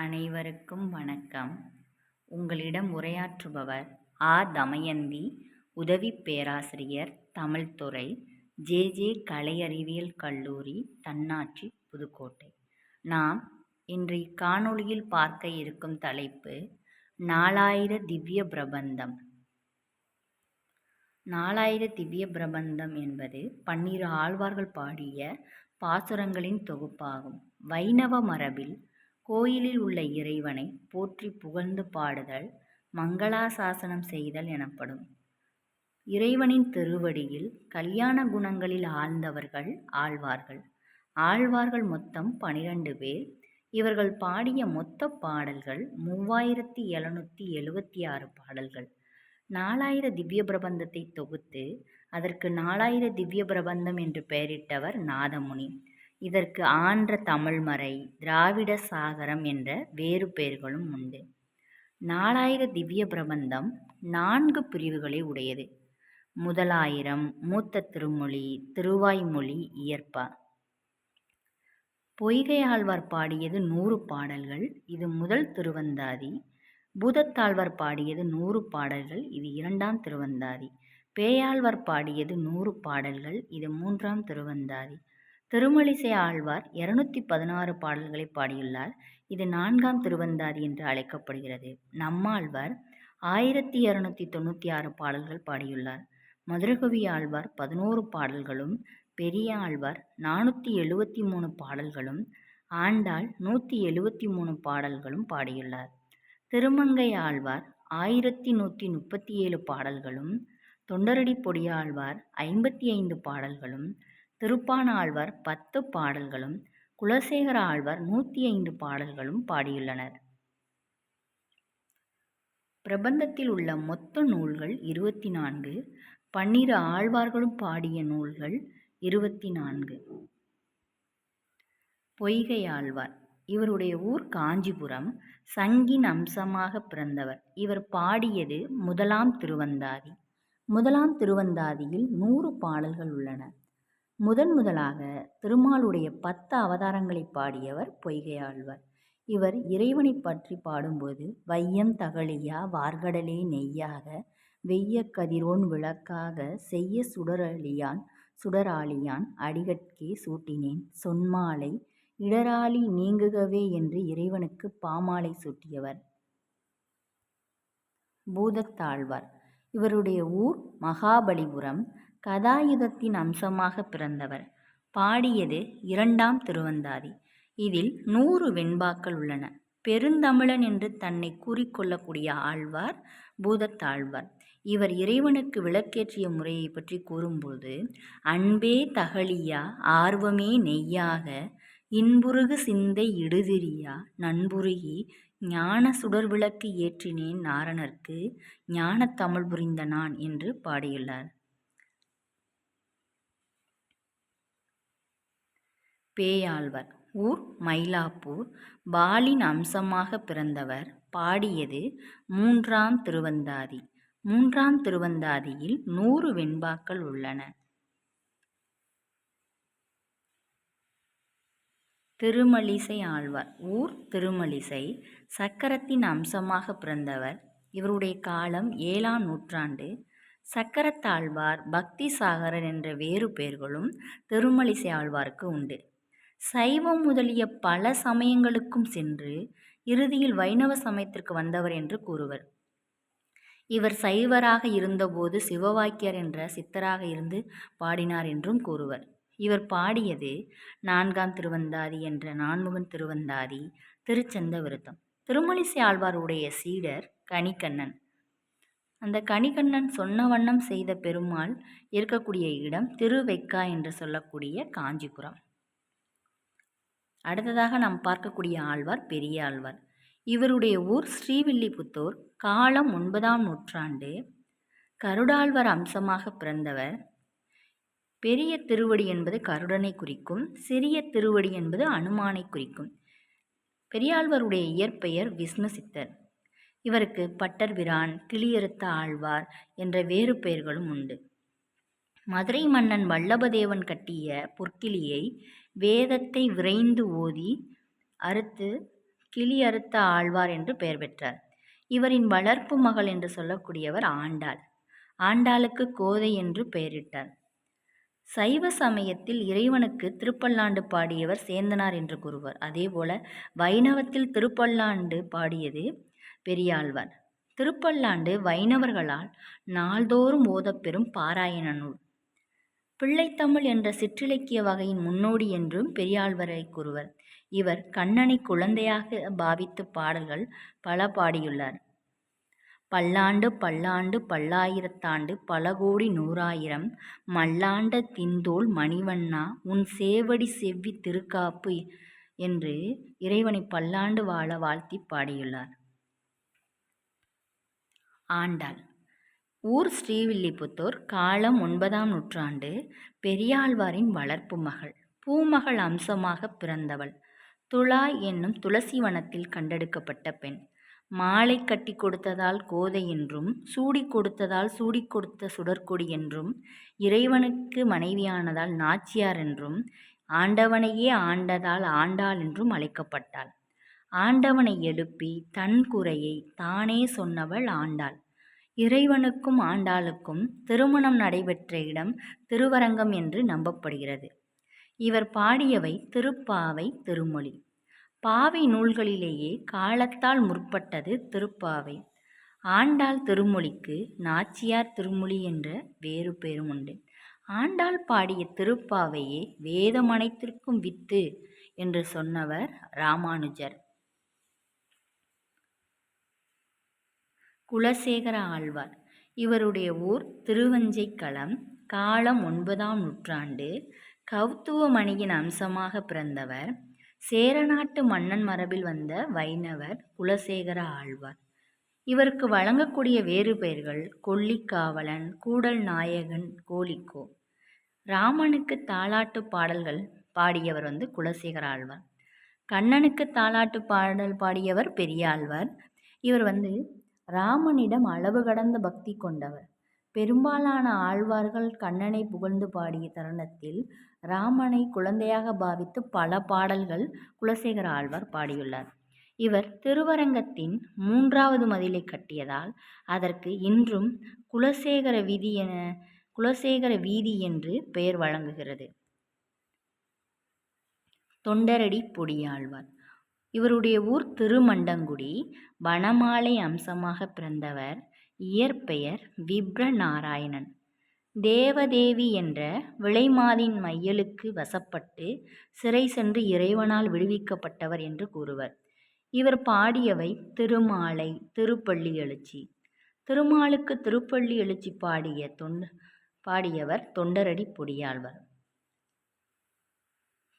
அனைவருக்கும் வணக்கம். உங்களிடம் உரையாற்றுபவர் ஆ. தமயந்தி உதவி பேராசிரியர் தமிழ்துறை ஜே. ஜே. கலை அறிவியல் கல்லூரி தன்னாட்சி புதுக்கோட்டை. நாம் இன்றைய காணொளியில் பார்க்க இருக்கும் தலைப்பு நாலாயிர திவ்ய பிரபந்தம். நாலாயிர திவ்ய பிரபந்தம் என்பது பன்னிரு ஆழ்வார்கள் பாடிய பாசுரங்களின் தொகுப்பாகும். வைணவ மரபில் கோயிலில் உள்ள இறைவனை போற்றி புகழ்ந்து பாடுதல் மங்களாசாசனம் செய்தல் எனப்படும். இறைவனின் திருவடியில் கல்யாண குணங்களில் ஆழ்ந்தவர்கள் ஆழ்வார்கள். ஆழ்வார்கள் மொத்தம் பனிரெண்டு பேர். இவர்கள் பாடிய மொத்த பாடல்கள் மூவாயிரத்தி எழுநூற்றி எழுபத்தி ஆறு பாடல்கள். நாலாயிர திவ்ய பிரபந்தத்தை தொகுத்து அதற்கு நாலாயிர திவ்ய பிரபந்தம் என்று பெயரிட்டவர் நாதமுனி. இதற்கு ஆன்ற தமிழ்மறை திராவிட சாகரம் என்ற வேறு பெயர்களும் உண்டு. நாலாயிர திவ்ய பிரபந்தம் நான்கு பிரிவுகளை உடையது. முதலாயிரம் மூத்த திருமொழி திருவாய்மொழி இயற்பா. பொய்கையாழ்வார் பாடியது நூறு பாடல்கள் இது முதல் திருவந்தாதி. பூதத்தாழ்வார் பாடியது நூறு பாடல்கள் இது இரண்டாம் திருவந்தாதி. பேயாழ்வார் பாடியது நூறு பாடல்கள் இது மூன்றாம் திருவந்தாதி. திருமலிசை ஆழ்வார் இருநூத்தி பதினாறு பாடல்களை பாடியுள்ளார். இது நான்காம் திருவந்தாதி என்று அழைக்கப்படுகிறது. நம்மாழ்வார் ஆயிரத்தி இரநூத்தி தொண்ணூற்றி ஆறு பாடல்கள் பாடியுள்ளார். மதுரகவி ஆழ்வார் பதினோரு பாடல்களும் பெரிய ஆழ்வார் நானூற்றி எழுபத்தி மூணு பாடல்களும் ஆண்டாள் நூற்றி எழுபத்தி மூணு பாடல்களும் பாடியுள்ளார். திருமங்கை ஆழ்வார் ஆயிரத்தி நூற்றி முப்பத்தி ஏழு பாடல்களும் தொண்டரடி பொடியாழ்வார் ஐம்பத்தி ஐந்து பாடல்களும் திருப்பான ஆழ்வார் பத்து பாடல்களும் குலசேகர ஆழ்வார் நூற்றி ஐந்து பாடல்களும் பாடியுள்ளனர். பிரபந்தத்தில் உள்ள மொத்த நூல்கள் இருபத்தி நான்கு பன்னிரு ஆழ்வார்களும் பாடிய நூல்கள் இருபத்தி நான்கு பொய்கை ஆழ்வார் இவருடைய ஊர் காஞ்சிபுரம் சங்கின் அம்சமாக பிறந்தவர். இவர் பாடியது முதலாம் திருவந்தாதி. முதலாம் திருவந்தாதியில் நூறு பாடல்கள் உள்ளன. முதன் முதலாக திருமாலுடைய பத்து அவதாரங்களை பாடியவர் பொய்கை ஆழ்வார் இவர் இறைவனை பற்றி பாடும்போது வையம் தகழியா வார்கடலே நெய்யாக வெய்ய கதிரோன் விளக்காக செய்ய சுடரழியான் சுடராளியான் அடிகட்கே சூட்டினேன். சொன்மாலை இடராளி நீங்குகவே என்று இறைவனுக்கு பாமாலை சூட்டியவர் பூதத்தாழ்வார். இவருடைய ஊர் மகாபலிபுரம். கதாயுதத்தின் அம்சமாக பிறந்தவர். பாடியது இரண்டாம் திருவந்தாதி. இதில் நூறு வெண்பாக்கள் உள்ளன. பெருந்தமிழன் என்று தன்னை கூறிக்கொள்ளக்கூடிய ஆழ்வார் பூதத்தாழ்வார். இவர் இறைவனுக்கு விளக்கேற்றிய முறையை பற்றி கூறும்போது அன்பே தகழியா ஆர்வமே நெய்யாக இன்புருகு சிந்தை இடுதிரியா நண்புருகி ஞான சுடர் விளக்கு ஏற்றினேன் நாரணர்க்கு ஞான தமிழ் புரிந்த நான் என்று பாடியுள்ளார். பேயாழ்வர். ஊர் மயிலாப்பூர். பாலின் அம்சமாக பிறந்தவர் பாடியது மூன்றாம் திருவந்தாதி. மூன்றாம் திருவந்தாதியில் நூறு வெண்பாக்கள் உள்ளன. திருமலிசை ஆழ்வார். ஊர் திருமலிசை சக்கரத்தின் அம்சமாக பிறந்தவர். இவருடைய காலம் ஏழாம் நூற்றாண்டு. சக்கரத்தாழ்வார் பக்தி சாகரர் என்ற வேறு பெயர்களும் திருமலிசை ஆழ்வாருக்கு உண்டு. சைவம் முதலிய பல சமயங்களுக்கும் சென்று இறுதியில் வைணவ சமயத்திற்கு வந்தவர் என்று கூறுவர். இவர் சைவராக இருந்தபோது சிவவாக்கியர் என்ற சித்தராக இருந்து பாடினார் என்றும் கூறுவர். இவர் பாடியது நான்காம் திருவந்தாதி என்ற நான்முகன் திருவந்தாதி திருச்சந்த விருத்தம் திருமலிசை ஆழ்வாருடைய சீடர் கணிக்கண்ணன் அந்த கணிகண்ணன் சொன்ன வண்ணம் செய்த பெருமாள் இருக்கக்கூடிய இடம் திருவெக்கா என்று சொல்லக்கூடிய காஞ்சிபுரம். அடுத்ததாக நாம் பார்க்கக்கூடிய ஆழ்வார் பெரிய ஆழ்வார். இவருடைய ஊர் ஸ்ரீவில்லிபுத்தூர் காலம் ஒன்பதாம் நூற்றாண்டு. கருடாழ்வர் அம்சமாக பிறந்தவர். பெரிய திருவடி என்பது கருடனை குறிக்கும் சிறிய திருவடி என்பது அனுமானை குறிக்கும். பெரியாழ்வருடைய இயற்பெயர் விஷ்ணுசித்தர். இவருக்கு பட்டர்பிரான் கிளியறுத்த ஆழ்வார் என்ற வேறு பெயர்களும் உண்டு. மதுரை மன்னன் வல்லபதேவன் கட்டிய பொற்கிளியை வேதத்தை விரைந்து ஓதி அறுத்து கிளி அறுத்த ஆழ்வார் என்று பெயர் பெற்றார். இவரின் வளர்ப்பு மகள் என்று சொல்லக்கூடியவர் ஆண்டாள். ஆண்டாளுக்கு கோதை என்று பெயரிட்டார். சைவ சமயத்தில் இறைவனுக்கு திருப்பல்லாண்டு பாடியவர் சேந்தனார் என்று கூறுவர். அதேபோல வைணவத்தில் திருப்பல்லாண்டு பாடியது பெரியாழ்வார். திருப்பல்லாண்டு வைணவர்களால் நாள்தோறும் ஓதப்பெறும் பாராயண நூல். பிள்ளைத்தமிழ் என்ற சிற்றிலக்கிய வகையின் முன்னோடி என்றும் பெரியாழ்வரை கூறுவர். இவர் கண்ணனை குழந்தையாக பாவித்து பாடல்கள் பல பாடியுள்ளார். பல்லாண்டு பல்லாண்டு பல்லாயிரத்தாண்டு பல கோடி நூறாயிரம் மல்லாண்ட திந்தோல் மணிவண்ணா உன் சேவடி செவ்வி திருக்காப்பு என்று இறைவனை பல்லாண்டு வாழ வாழ்த்தி பாடியுள்ளார். ஆண்டாள். ஊர் ஸ்ரீவில்லிபுத்தூர் காலம் ஒன்பதாம் நூற்றாண்டு. பெரியாழ்வாரின் வளர்ப்பு மகள். பூமகள் அம்சமாக பிறந்தவள். துளா என்னும் துளசி வனத்தில் கண்டெடுக்கப்பட்ட பெண். மாலை கட்டி கொடுத்ததால் கோதை என்றும் சூடி கொடுத்ததால் சூடி கொடுத்த சுடற்கொடி என்றும் இறைவனுக்கு மனைவியானதால் நாச்சியார் என்றும் ஆண்டவனையே ஆண்டதால் ஆண்டாள் என்றும் அழைக்கப்பட்டாள். ஆண்டவனை எழுப்பி தன் குறையை தானே சொன்னவள் ஆண்டாள். இறைவனுக்கும் ஆண்டாளுக்கும் திருமணம் நடைபெற்ற இடம் திருவரங்கம் என்று நம்பப்படுகிறது. இவர் பாடியவை திருப்பாவை திருமொழி. பாவை நூல்களிலேயே காலத்தால் முற்பட்டது திருப்பாவை. ஆண்டாள் திருமொழிக்கு நாச்சியார் திருமொழி என்ற வேறு பெயரும் உண்டு. ஆண்டாள் பாடிய திருப்பாவையே வேதமனைத்திற்கும் வித்து என்று சொன்னவர் ராமானுஜர். குலசேகர ஆழ்வார். இவருடைய ஊர் திருவஞ்சைக்களம் காலம் ஒன்பதாம் நூற்றாண்டு. கௌத்துவமணியின் அம்சமாக பிறந்தவர் சேரநாட்டு மன்னன் மரபில் வந்த வைணவர் குலசேகர ஆழ்வார். இவருக்கு வழங்கக்கூடிய வேறு பெயர்கள் கொல்லிக்காவலன் கூடல் நாயகன் கோலிக்கோ. ராமனுக்கு தாலாட்டு பாடல்கள் பாடியவர் வந்து குலசேகர ஆழ்வார். கண்ணனுக்கு தாலாட்டு பாடல் பாடியவர் பெரியாழ்வார். இவர் வந்து ராமனிடம் அளவு கடந்த பக்தி கொண்டவர். பெரும்பாலான ஆழ்வார்கள் கண்ணனை புகழ்ந்து பாடிய தருணத்தில் ராமனை குழந்தையாக பாவித்து பல பாடல்கள் குலசேகர ஆழ்வார் பாடியுள்ளார். இவர் திருவரங்கத்தின் மூன்றாவது மதிலை கட்டியதால் அதற்கு இன்றும் குலசேகர வீதி என குலசேகர வீதி என்று பெயர் வழங்குகிறது. தொண்டரடி பொடியாழ்வார். இவருடைய ஊர் திருமண்டங்குடி வனமாலை அம்சமாக பிறந்தவர் இயற்பெயர் விப்ர நாராயணன் தேவதேவி என்ற விளைமாதின் மையலுக்கு வசப்பட்டு சிறை சென்று இறைவனால் விடுவிக்கப்பட்டவர் என்று கூறுவர். இவர் பாடியவை திருமாலை திருப்பள்ளி எழுச்சி. திருமாலுக்கு திருப்பள்ளி எழுச்சி பாடிய தொண்ட பாடியவர் தொண்டரடி பொடியாழ்வர்.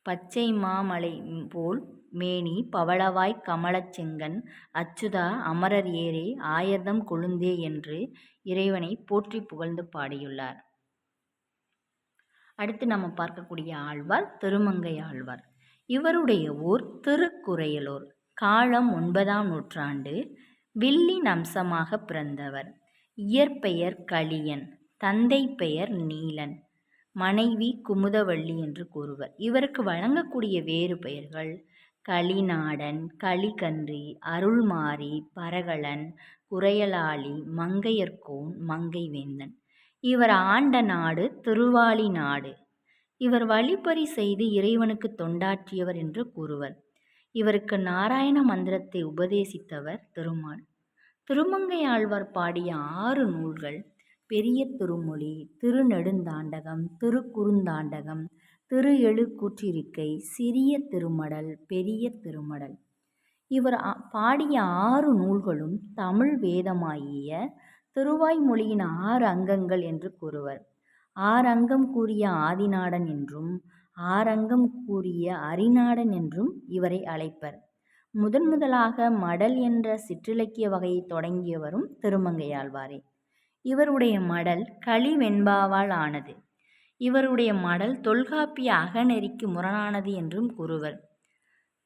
பச்சை மாமலை போல் மேனி பவளவாய் கமலச்செங்கன் அச்சுதா அமரர் ஏரே ஆயர்தம் கொழுந்தே என்று இறைவனை போற்றி புகழ்ந்து பாடியுள்ளார். அடுத்து நம்ம பார்க்கக்கூடிய ஆழ்வார் திருமங்கை ஆழ்வார். இவருடைய ஊர் திருக்குறையலூர். காலம் ஒன்பதாம் நூற்றாண்டு. வில்லின் அம்சமாக பிறந்தவர். இயற்பெயர் களியன் தந்தை பெயர் நீலன் மனைவி குமுதவள்ளி என்று கூறுவர். இவருக்கு வழங்கக்கூடிய வேறு பெயர்கள் களிநாடன் களிகன்றி அருள்மாரி பரகலன் குறையலாளி மங்கையர்கோன் மங்கைவேந்தன். இவர் ஆண்ட நாடு திருவாலி நாடு. இவர் வழிப்பறி செய்து இறைவனுக்கு தொண்டாற்றியவர் என்று கூறுவர். இவருக்கு நாராயண மந்திரத்தை உபதேசித்தவர் திருமால். திருமங்கை ஆழ்வார் பாடிய ஆறு நூல்கள் பெரிய திருமொழி திருநெடுந்தாண்டகம் திருக்குறுந்தாண்டகம் திரு எழுக்கூற்றிருக்கை சிறிய திருமடல் பெரிய திருமடல். இவர் பாடிய ஆறு நூல்களும் தமிழ் வேதமாகிய திருவாய்மொழியின் ஆறு அங்கங்கள் என்று கூறுவர். ஆறங்கம் கூறிய ஆதிநாடன் என்றும் ஆறங்கம் கூறிய அரிநாடன் என்றும் இவரை அழைப்பர். முதன் முதலாக மடல் என்ற சிற்றிலக்கிய வகையை தொடங்கியவரும் திருமங்கையாழ்வாரே. இவருடைய மடல் களிவெண்பாவால் ஆனது. இவருடைய மடல் தொல்காப்பிய அகநெறிக்கு முரணானது என்றும் கூறுவர்.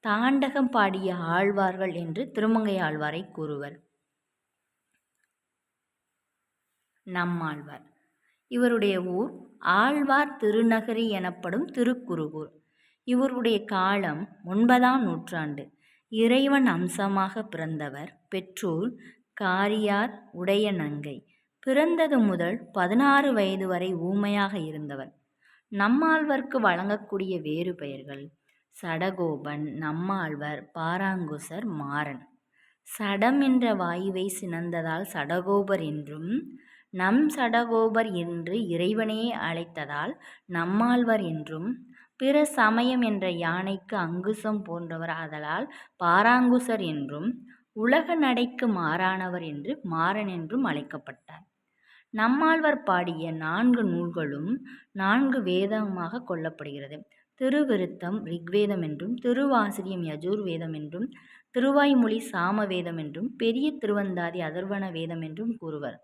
தாண்டகம் பாடிய ஆழ்வார்கள் என்று திருமங்கை ஆழ்வாரை கூறுவர். நம்மாழ்வார். இவருடைய ஊர் ஆழ்வார் திருநகரி எனப்படும் திருக்குறுகூர் இவருடைய காலம் ஒன்பதாம் நூற்றாண்டு. இறைவன் அம்சமாக பிறந்தவர் பெற்றோர் காரியார் உடைய நங்கை பிறந்தது முதல் பதினாறு வயது வரை ஊமையாக இருந்தவர் நம்மாழ்வார்க்கு வழங்கக்கூடிய வேறு பெயர்கள் சடகோபன் நம்மாழ்வர் பாராங்குசர் மாறன். சடம் என்ற வாயுவை சினந்ததால் சடகோபர் என்றும் நம் சடகோபர் என்று இறைவனையே அழைத்ததால் நம்மாழ்வர் என்றும் பிற சமயம் என்ற யானைக்கு அங்குசம் போன்றவர் ஆதலால் பாராங்குசர் என்றும் உலக நடைக்கு மாறானவர் என்று மாறன் என்றும் அழைக்கப்பட்டார். நம்மாழ்வார் பாடிய நான்கு நூல்களும் நான்கு வேதமாக கொள்ளப்படுகிறது. திருவிருத்தம் ரிக்வேதம் என்றும் திருவாசிரியம் யஜுர்வேதம் என்றும் திருவாய்மொழி சாம வேதம் என்றும் பெரிய திருவந்தாதி அதர்வன வேதம் என்றும் கூறுவர்.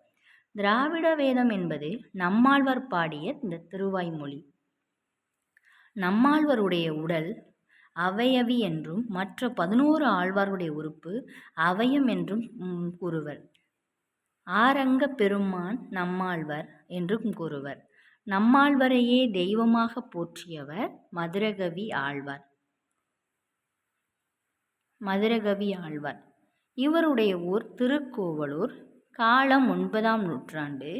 திராவிட வேதம் என்பது நம்மாழ்வார் பாடிய இந்த திருவாய்மொழி. நம்மாழ்வாருடைய உடல் அவையவி என்றும் மற்ற பதினோரு ஆழ்வாருடைய உறுப்பு அவயம் என்றும் கூறுவர். ஆரங்க பெருமான் நம்மாழ்வர் என்றும் கூறுவர். நம்மாழ்வரையே தெய்வமாக போற்றியவர் மதுரகவி ஆழ்வார். மதுரகவி ஆழ்வார். இவருடைய ஊர் திருக்கோவலூர். காலம் ஒன்பதாம் நூற்றாண்டு.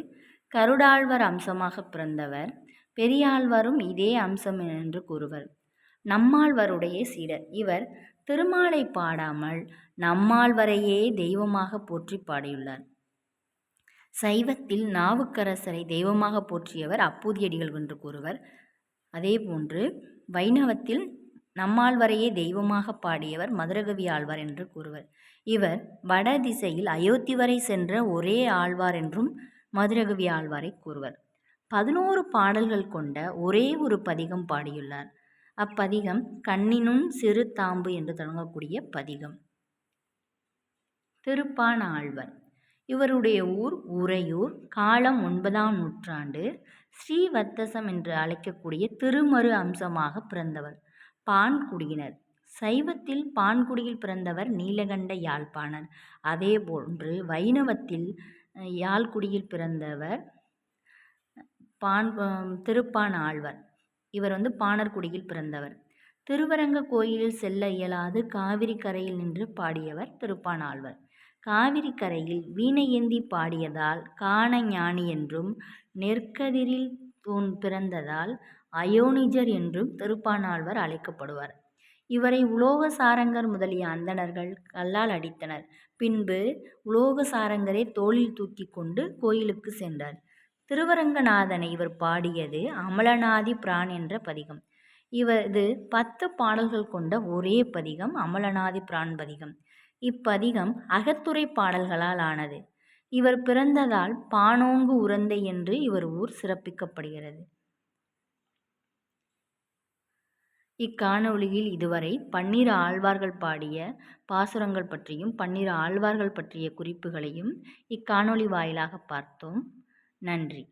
கருடாழ்வார் அம்சமாக பிறந்தவர். பெரியாழ்வாரும் இதே அம்சம் என்று கூறுவர். நம்மாழ்வருடைய சீடர். இவர் திருமாலை பாடாமல் நம்மாழ்வரையே தெய்வமாக போற்றி பாடியுள்ளார். சைவத்தில் நாவுக்கரசரை தெய்வமாக போற்றியவர் அப்பூதியடிகள் என்று கூறுவர். அதேபோன்று வைணவத்தில் நம்மாழ்வரையே தெய்வமாக பாடியவர் மதுரகவி ஆழ்வார் என்று கூறுவர். இவர் வட திசையில் அயோத்தி வரை சென்ற ஒரே ஆழ்வார் என்றும் மதுரகவி ஆழ்வாரை கூறுவர். பதினோரு பாடல்கள் கொண்ட ஒரே ஒரு பதிகம் பாடியுள்ளார். அப்பதிகம் கண்ணினும் சிறு தாம்பு என்று தொடங்கக்கூடிய பதிகம். திருப்பான ஆழ்வர். இவருடைய ஊர் உறையூர் காலம் ஒன்பதாம் நூற்றாண்டு ஸ்ரீவத்தசம் என்று அழைக்கக்கூடிய திருமறு அம்சமாக பிறந்தவர். பான்குடியினர். சைவத்தில் பான்குடியில் பிறந்தவர் நீலகண்ட யாழ்ப்பாணர் அதேபோன்று வைணவத்தில் யாழ்குடியில் பிறந்தவர் பான் திருப்பான் ஆழ்வர். இவர் வந்து பாணர்குடியில் பிறந்தவர். திருவரங்க கோயிலில் செல்ல இயலாது காவிரி கரையில் நின்று பாடியவர் திருப்பான் ஆழ்வர். காவிரி கரையில் வீணையேந்தி பாடியதால் காண ஞானி என்றும் நெற்கதிரில் தூண் பிறந்ததால் அயோனிஜர் என்றும் திருப்பானாழ்வர் அழைக்கப்படுவார். இவரை உலோக சாரங்கர் முதலிய அந்தணர்கள் கல்லால் அடித்தனர். பின்பு உலோக சாரங்கரை தோளில் தூக்கி கொண்டு கோயிலுக்கு சென்றார். திருவரங்கநாதனை இவர் பாடியது அமலநாதி பிரான் என்ற பதிகம். இவரது பத்து பாடல்கள் கொண்ட ஒரே பதிகம் அமலநாதி பிரான் பதிகம். இப்பதிகம் அகத்துறை பாடல்களால் ஆனது இவர் பிறந்ததால் பானோங்கு உரந்தை என்று இவர் ஊர் சிறப்பிக்கப்படுகிறது. இக்காணொளியில் இதுவரை பன்னிரு ஆழ்வார்கள் பாடிய பாசுரங்கள் பற்றியும் பன்னிரு ஆழ்வார்கள் பற்றிய குறிப்புகளையும் இக்காணொளி வாயிலாக பார்த்தோம். நன்றி.